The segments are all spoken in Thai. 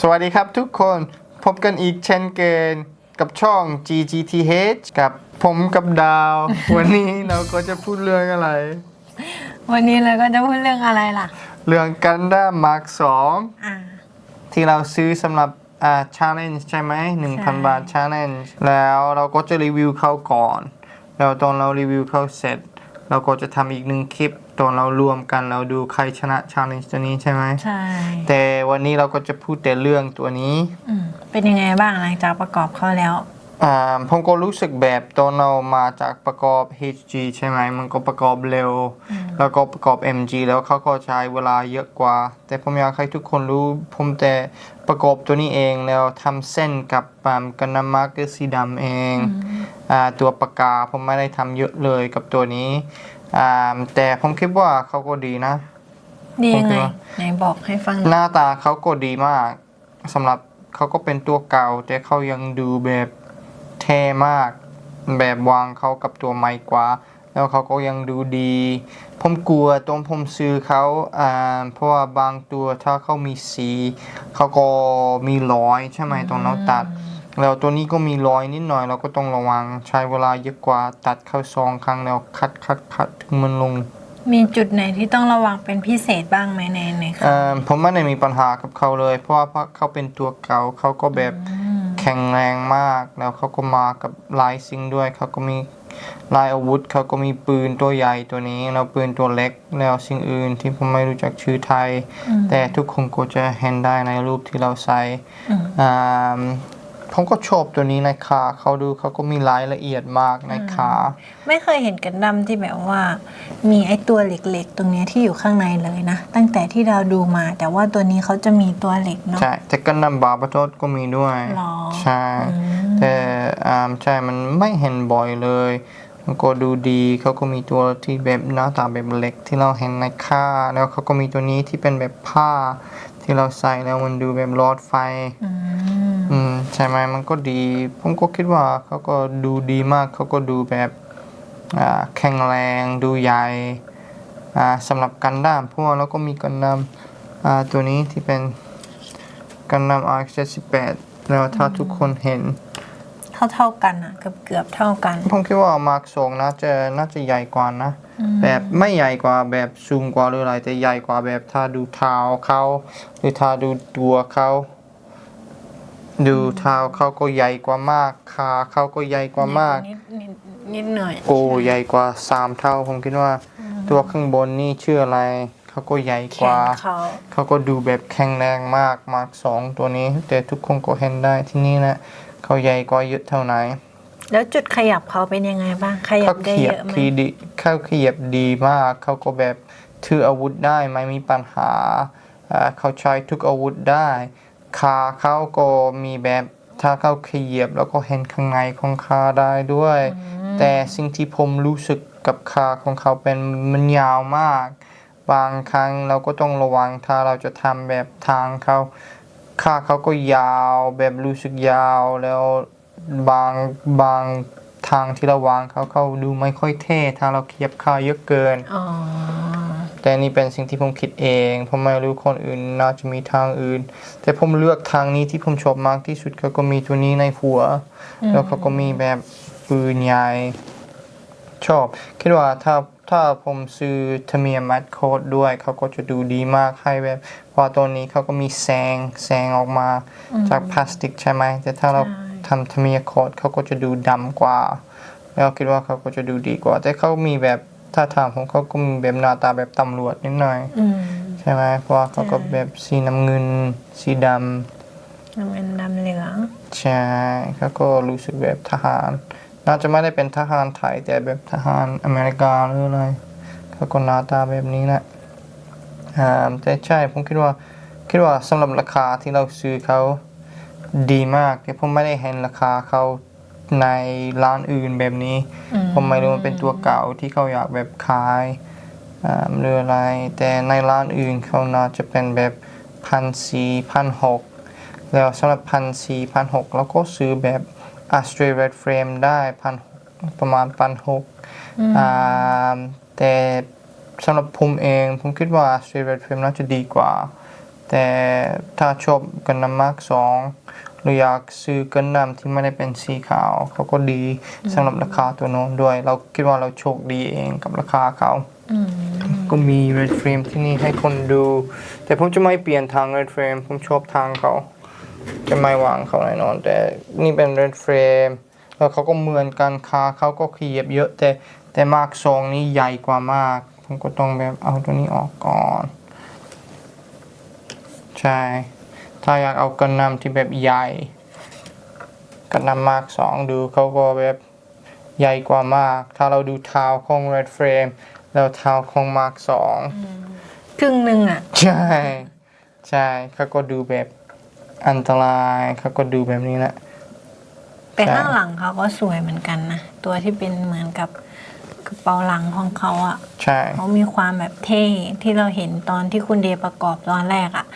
สวัสดีครับทุกคนพบกันอีกเช่นเกินกับช่อง GGTH กับผมกับดาว วันนี้เราก็จะพูดเรื่องอะไร วันนี้เราก็จะพูดเรื่องอะไรล่ะ เรื่องกันด้ามาร์คสองอ่า ที่เราซื้อสำหรับอ่า challenge ใช่ไหมใช่1,000บาท challenge แล้วเราก็จะรีวิวเขาก่อน แล้วตอนเรารีวิวเขาเสร็จ เราก็จะทำอีกหนึ่งคลิป ตอนเรารวมกันเราดูใครชนะ challenge ตัวนี้ใช่ไหมใช่แต่วันนี้เราก็จะพูดแต่เรื่องตัวนี้อืมเป็นยังไงบ้างหลังจากประกอบเข้าแล้วอ่าผมก็รู้สึกแบบตอนเรามาจากประกอบ HG ใช่ไหมมันก็ประกอบเร็ว แล้วก็ประกอบ MG แล้วเขาก็ใช้เวลาเยอะกว่า แต่ผมอยากให้ทุกคนรู้ผมแต่ประกอบตัวนี้เองแล้วทำเส้นกับอ่ากันน้ำมาร์กสีดำเองอ่าตัวปากกาผมไม่ได้ทำเยอะเลยกับตัวนี้ อ่าแต่ผมคิดว่าเขาก็ดีนะ ดียังไงผมคิดว่าไหนบอกให้ฟังหหน่อยน้าตาเขาก็ดีมากสำหรับเขาก็เป็นตัวเก่า แต่เขายังดูแบบเท่มาก แบบวางเขากับตัวใหม่กว่า แล้วเขาก็ยังดูดี ผมกลัวตอนผมซื้อเขาอ่าเพราะว่าบางตัวถ้าเขามีสี เขาก็มีรอยใช่ไหมตอนเราตัด แล้วตัวนี้ก็มีรอยนิดหน่อยเราก็ต้องระวังใช้เวลาเยอะกว่าตัดเข้าซองครั้งแล้วคัดคัดคัดถึงมันลง มีจุดไหนที่ต้องระวังเป็นพิเศษบ้างไหมในในค่ะเอ่อผมไม่ได้มีปัญหากับเขาเลย เพราะว่าเขาเป็นตัวเก่าเขาก็แบบแข็งแรงมาก แล้วเขาก็มากับลายซิงค์ด้วยเขาก็มีลายอาวุธเขาก็มีปืนตัวใหญ่ตัวนี้ แล้วปืนตัวเล็กแล้วสิ่งอื่นที่ผมไม่รู้จักชื่อไทย แต่ทุกคนก็จะเห็นได้ในรูปที่เราใส่อืมอ่า ผมก็ชอบตัวนี้ในขาเขาดูเขาก็มีรายละเอียดมากในขาไม่เคยเห็นกันดั้มที่แบบว่า มีไอตัวเหล็กๆ ตรงเนี้ยที่อยู่ข้างในเลยนะ ตั้งแต่ที่เราดูมา แต่ว่าตัวนี้เขาจะมีตัวเหล็กเนาะใช่แต่กันนำบาบาโตสก็มีด้วยหรอใช่อืมแต่อ่าใช่มันไม่เห็นบ่อยเลยมันก็ดูดีเขาก็มีตัวที่แบบหน้าตาแบบเล็กที่เราเห็นในค่า แล้วเขาก็มีตัวนี้ที่เป็นแบบผ้า ที่เราใส่แล้วมันดูแบบหลอดไฟ อืม อืมใช่ไหมมันก็ดี ผมก็คิดว่าเขาก็ดูดีมากเขาก็ดูแบบอ่าแข็งแรงดูใหญ่อ่าสำหรับกันดั้มเพราะว่าเราก็มีกันดั้มอ่าตัวนี้ที่เป็นกันดั้ม RX78 แล้วถ้าทุกคนเห็น เท่าเท่าๆกันอะเกือบเกือบๆเท่ากัน ผมคิดว่ามาร์คสองน่าจะน่าจะใหญ่กว่านะ แบบไม่ใหญ่กว่าแบบสูงกว่าหรืออะไรแต่ใหญ่กว่าแบบถ้าดูเท้าเขาหรือถ้าดูตัวเขา ดูเท้าเขาก็ใหญ่กว่ามากขาเขาก็ใหญ่กว่ามาก นิดนิดนิดหน่อยโอ้ใหญ่กว่าสามเท่าผมคิดว่า ตัวข้างบนนี่ชื่ออะไรเขาก็ใหญ่กแขว่านเขา เขาก็ดูแบบแข็งแรงมากมาร์คสองตัวนี้ แต่ทุกคนก็เห็นได้ที่นี่นะเขาใหญ่กว่าเยอะเท่าไหนแล้วจุดขยับเขาเป็นยังไงบ้าง ขยัเขาบได้เขียเยบอะไหมคีดีเขาเขียบดีมาก เขาก็แบบถืออาวุธได้ไม่มีปัญหาอ่าเขาใช้ทุกอาวุธได้ ขาเขาก็มีแบบถ้าเขาเขียบแล้วก็เห็นข้างในของขาได้ด้วย แต่สิ่งที่ผมรู้สึกกับขาของเขาเป็นมันยาวมาก บางครั้งเราก็ต้องระวังถ้าเราจะทำแบบทางเขาขาเขาก็ยาวแบบรู้สึกยาวแล้วบางบางทางที่เราวางเขาเขาดูไม่ค่อยเท่ถ้าเราเคียบขาเยอะเกิน อ๋อ แต่นี่เป็นสิ่งที่ผมคิดเอง ผมไม่รู้คนอื่นน่าจะมีทางอื่น แต่ผมเลือกทางนี้ที่ผมชอบมากที่สุดเขาก็มีตัวนี้ในหัว แล้วเขาก็มีแบบปืนใหญ่ชอบ คิดว่าถ้าถ้าผมซื้อทเมียมัดโคดด้วย เขาก็จะดูดีมากให้แบบเพราะว่าตัวนี้เขาก็มีแสงแสงออกมาจากพลาสติกใช่ไหมแต่ถ้าเราทำทเมียโคดเขาก็จะดูดำกว่า แล้วคิดว่าเขาก็จะดูดีกว่า แต่เขามีแบบ ถ้าถามผมเขาก็มีแบบหน้าตาแบบตำรวจนิดหน่อยอืมใช่ไหมเพราะว่าเขาก็แบบสีน้ำเงิน สีดน้ำเงินดำเหลืองำใช่เขาก็รู้สึกแบบทหาร น่าจะไม่ได้เป็นทหารไทยแต่แบบทหารอเมริกาหรืออะไรเขาก็หน้าตาแบบนี้นะอ่าแต่ใช่ผมคิดว่าคิดว่าสำหรับราคาที่เราซื้อเขาดีมากแต่ผมไม่ได้เห็นราคาเขา ในร้านอื่นแบบนี้อืมผมไม่รู้มันเป็นตัวเก่าที่เขาอยากแบบขายอ่าหรืออะไร แต่ในร้านอื่นเขาน่าจะเป็นแบบพันสี่พันหกแล้วสำหรับพันสี่พันหกเราก็ซื้อแบบ a s t r a Red Frame ได้พันประมาณพันหกอ่าแต่สำหรับผมเองผมคิดว่า a s t r a Red Frame น่าจะดีกว่า แต่ถ้าชอบกันน้ำมาร์กสอง หรืออยากซื้อกันน้ำที่ไม่ได้เป็นสีขาวเขาก็ดีสำหรับราคาตัวโน้นด้วย เราคิดว่าเราโชคดีเองกับราคาเขาอืมก็มี red frame ที่นี่ให้คนดู แต่ผมจะไม่เปลี่ยนทาง red frame ผมชอบทางเขา จะไม่วางเขาแน่นอน แต่นี่เป็น red frame แล้วเขาก็เหมือนกันขาเขาก็ขยับเยอะ แต่แต่มาร์กซองนี้ใหญ่กว่ามาก ผมก็ต้องแบบเอาตัวนี้ออกก่อน ใช่ ถ้าอยากเอากันนำที่แบบใหญ่กันนำมาร์กสองดูเขาก็แบบใหญ่กว่ามาก ถ้าเราดูเท้าของ red frame แล้วเท้าของมาร์กสองครึ่งหนึ่งอะ ใช่ ใช่เขาก็ดูแบบอันตรายเขาก็ดูแบบนี้แหละแต่ใช่ข้างหลังเขาก็สวยเหมือนกันนะ ตัวที่เป็นเหมือนกับ กระเป๋าหลังของเขาอะใช่เขามีความแบบเท่ที่เราเห็นตอนที่คุณเดย์ประกอบตอนแรกอะ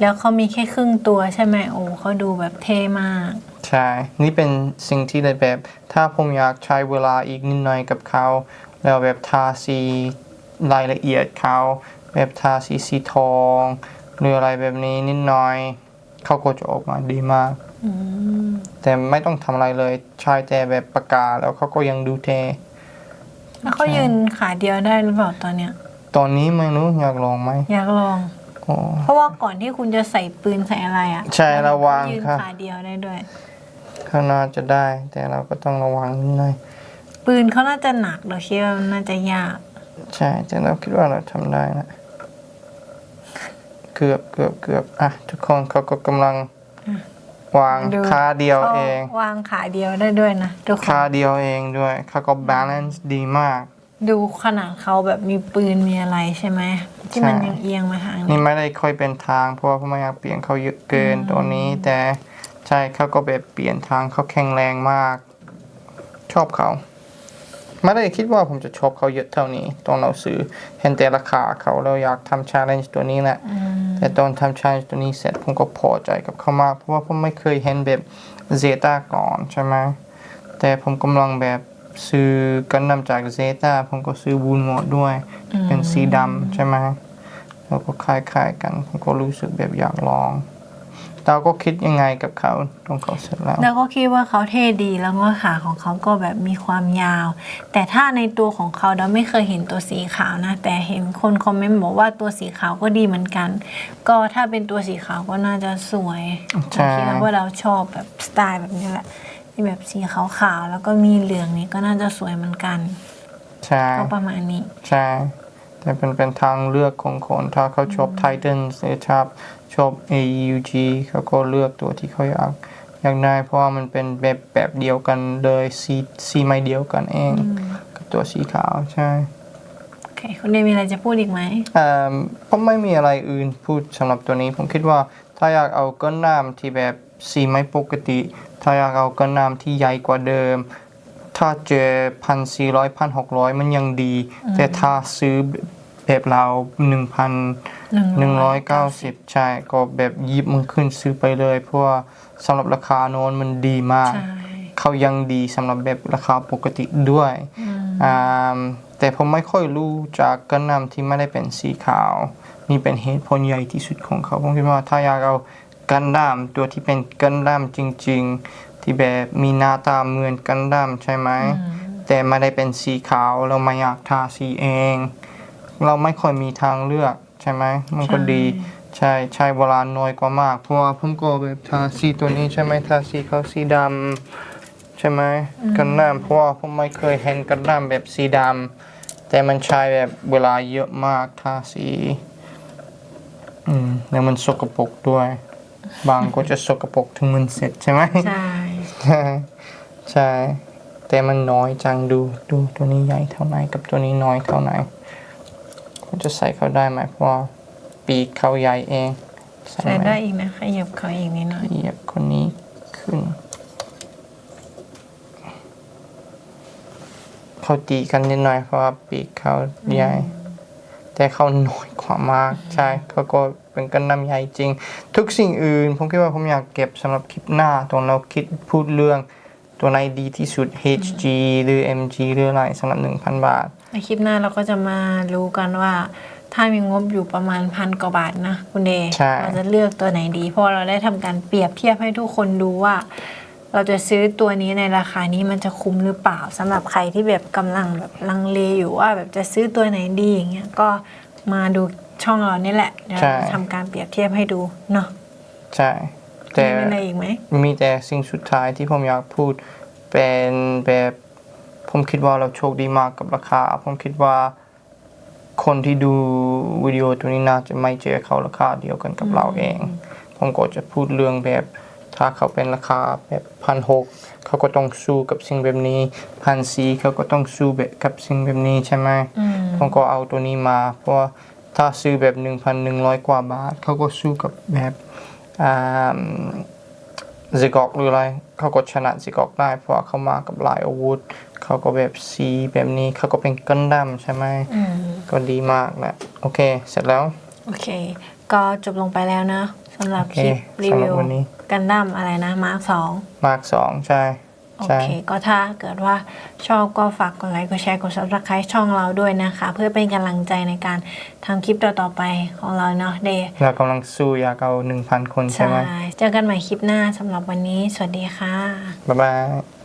แล้วเขามีแค่ครึ่งตัวใช่ไหมโอ้เขาดูแบบเท่มาก ใช่ นี่เป็นสิ่งที่แบบ ถ้าผมอยากใช้เวลาอีกนิดหน่อยกับเขา แล้วแบบทาสีรายละเอียดเขาแบบทาสีสีทอง หรืออะไรแบบนี้นิดหน่อยเขาก็จะออกมาดีมากอืมแต่ไม่ต้องทำอะไรเลยใช้แต่แบบปากกาแล้วเขาก็ยังดูเท่ แล้วเขายืนขาเดียวได้หรือเปล่าตอนเนี้ย ตอนนี้ไม่รู้อยากลองไหมอยากลองโอ้เพราะว่าก่อนที่คุณจะใส่ปืนใส่อะไรอะใช่ระวังยืนครับ ขาเดียวได้ด้วยเขาน่าจะได้ แต่เราก็ต้องระวังนิดหน่อย ปืนเขาน่าจะหนักเราคิดว่ามันน่าจะยาก ใช่ แต่เราคิดว่าเราทำได้นะ เกือบเกือบเกือบอะ ทุกคนเขาก็กำลัง วางดูขาเดียวเอง วางขาเดียวได้ด้วยนะทุกคขานเดียวเองด้วยเขาก็บาลานซ์ดีมาก ดูขนาดเขาแบบมีปืนมีอะไรใช่ไหมที่มันใช่ยังเอียงมาทางนี่นี้ไม่ได้ค่อยเป็นทาง เพราะว่าผมไม่อยากเปลี่ยนเขาเยอะเกินตัวนี้ แต่ใช่เขาก็แบบเปลี่ยนทางเขาแข็งแรงมาก ชอบเขาไม่ได้คิดว่าผมจะชอบเขาเยอะเท่านี้ตอนเราซื้อเห็นแต่ราคาเขาเราอยากทำ challenge ตัวนี้แหละอืม แต่ตอนทำชายตัวนี้เสร็จผมก็พอใจกับเขามากเพราะว่าผมไม่เคยเห็นแบบเซตาก่อนใช่ไหมแต่ผมกำลังแบบซื้อกันนำจากเซตาผมก็ซื้อวูนโมดด้วย เป็นสีดำใช่ไหมแล้วก็คล้ายๆกัน ผมก็รู้สึกแบบอยากลอง เราก็คิดยังไงกับเขาตรงเขาเสร็จแล้วแล้วก็คิดว่าเขาเท่ดีแล้วก็ขาของเขาก็แบบมีความยาว แต่ถ้าในตัวของเขาเราไม่เคยเห็นตัวสีขาวนะ แต่เห็นคนคอมเมนต์บอกว่าตัวสีขาวก็ดีเหมือนกัน ก็ถ้าเป็นตัวสีขาวก็น่าจะสวยใช่เราคิดว่าเราชอบแบบสไตล์แบบนี้แหละที่แบบสีขาวๆแล้วก็มีเหลืองนี่ก็น่าจะสวยเหมือนกันใช่ก็ประมาณนี้ใช่ แต่เป็นเป็นทางเลือกของคนถ้าเขาชอบ Titan หรือชอบชอบ AUG เขาก็เลือกตัวที่เขาอยากอยากได้เพราะว่ามันเป็นแบบแบบเดียวกันเลยสีสีไม่เดียวกันเองกับตัวสีขาวใช่โอเคคุณเดย์มีอะไรจะพูดอีกไหมเอ่อผมไม่มีอะไรอื่นพูดสำหรับตัวนี้ ผมคิดว่าถ้าอยากเอาก้อนน้ำที่แบบสีไม่ปกติ ถ้าอยากเอาก้อนน้ำที่ใหญ่กว่าเดิม ถ้าเจอพันสี่ร้อยพันหกร้อยมันยังดี แต่ถ้าซื้อแบบเราหนึ่งพันหนึ่งร้อยเก้าสิบใช่ ก็แบบหยิบมันขึ้นซื้อไปเลย เพราะว่าสำหรับราคาโน้นมันดีมากใช่เขายังดีสำหรับแบบราคาปกติด้วยอืมอ่าแต่ผมไม่ค่อยรู้จากกันนำที่ไม่ได้เป็นสีขาว นี่เป็นเหตุผลใหญ่ที่สุดของเขาผมคิดว่าถ้าอยากเอากันดั้มตัวที่เป็นกันดั้มจริง ๆ ที่แบบมีหน้าตาเหมือนกันดั้มใช่ไหม แต่ไม่ได้เป็นสีขาวเราไม่อยากทาสีเอง เราไม่ค่อยมีทางเลือกใช่ไหมมันก็ดีใช่ใช้เวลาน้อยกว่ามาก เพราะว่าผมก็แบบทาสีตัวนี้ใช่ไหมทาสีเขาวสีดำใช่ไหมกันน้ำเพราะว่าผมไม่เคยเห็นกันน้ำแบบสีดำแต่มันใช้แบบเวลาเยอะมากทาสีอืมแล้วมันสกปรกด้วย บางก็จะสกปรกถึงมันเสร็จใช่ไหมใช่ ใช่ใช่ แต่มันน้อยจังดูดูตัวนี้ใหญ่เท่าไหนกับตัวนี้น้อยเท่าไหนผมจะใส่เขาได้ไหมเพราะว่าปีกเขาใหญ่เองใส่ใส่ไหมได้อีกนะขยับเขาอีกนิดหน่อยเหยียบคนนี้ขึ้นเขาตีกันนิดหน่อยเพราะว่าปีกเขาใหญ่ แต่เขาน้อยกว่ามาก ใช่เขาก็ เป็นกันน้ำใหญ่จริง ทุกสิ่งอื่น ผมคิดว่าผมอยากเก็บสำหรับคลิปหน้าตอนเราคิดพูดเรื่องตัวไหนดีที่สุด HG หรือ MG หรืออะไรสำหรับ 1,000 บาท ในคลิปหน้าเราก็จะมารู้กันว่า ถ้ามีงบอยู่ประมาณพันกว่าบาทนะคุณเดย์ใช่ เราจะเลือกตัวไหนดี เพราะเราได้ทำการเปรียบเทียบให้ทุกคนดูว่า เราจะซื้อตัวนี้ในราคานี้มันจะคุ้มหรือเปล่าสำหรับใครที่แบบกำลังแบบลังเลอยู่ว่าแบบจะซื้อตัวไหนดีอย่างเงี้ยก็มาดู ช่องเรานี่แหละเดี๋ยวใช่เราจะทำการเปรียบเทียบให้ดูเนาะใช่ แต่มีอะไรอีกไหมมีแต่สิ่งสุดท้ายที่ผมอยากพูดเป็นแบบผมคิดว่าเราโชคดีมากกับราคา ผมคิดว่าคนที่ดูวิดีโอตัวนี้น่าจะไม่เจอเขาราคาเดียวกันกับเราเอง ผมก็จะพูดเรื่องแบบถ้าเขาเป็นราคาแบบพันหกเขาก็ต้องสู้กับสิ่งแบบนี้พันสีเขาก็ต้องสู้แบบกับสิ่งแบบนี้ใช่ไหม อืม ผมก็เอาตัวนี้มา เพราะว่า ถ้าซื้อแบบ 1,100 กว่าบาท เขาก็สู้กับแบบอ่าซิกอกหรืออะไร เขาก็ชนะซิกอกได้ เพราะว่าเขามากับหลายอาวุธ เขาก็แบบสีแบบนี้ เขาก็เป็นกันดั้มใช่ไหมอืมก็ดีมากแหละ โอเค เสร็จแล้ว โอเค ก็จบลงไปแล้วนะสำหรับโอคเคลิปรีสำหรัวิบววันนี้กันดั้มอะไรนะ มาร์คสองมาร์กสองใช่ โอใช่เค ก็ถ้าเกิดว่าชอบก็ฝากกดไลค์กดแชร์กด subscribe ช่องเราด้วยนะคะ เพื่อเป็นกำลังใจในการทำคลิปต่อๆไปของเราเนาะเดย์เรากำลังสู้อยากเอา1,000 คนใช่ใช่ไหมเจอกันใหม่คลิปหน้าสำหรับวันนี้ สวัสดีค่ะ บ๊ายบาย